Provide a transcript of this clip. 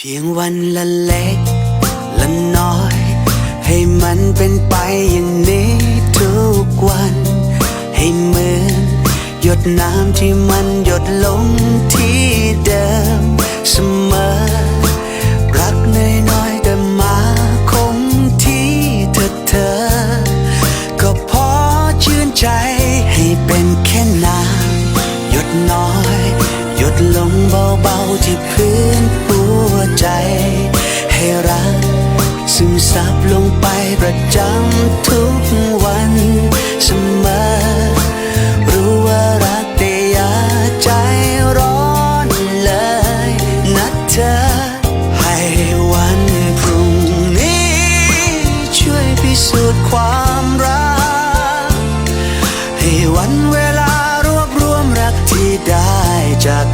เพียงวันละเล็กละน้อย ให้มันเป็นไปอย่างนี้ทุกวัน ให้เหมือนหยดน้ำที่มันหยดลงที่เดิมเสมอ รักน้อยๆแต่มาคงที่เธอเธอ ก็พอชื่นใจให้เป็นแค่น้ำหยดน้อย หยดลงเบาๆที่พื้น ซึมซับลงไปประจำทุกวันเสมอ รู้ว่ารักแต่อย่าใจร้อนเลยนะเธอ ให้วันพรุ่งนี้ ช่วยพิสูจน์ความรัก ให้วันเวลารวบรวมรักที่ได้จาก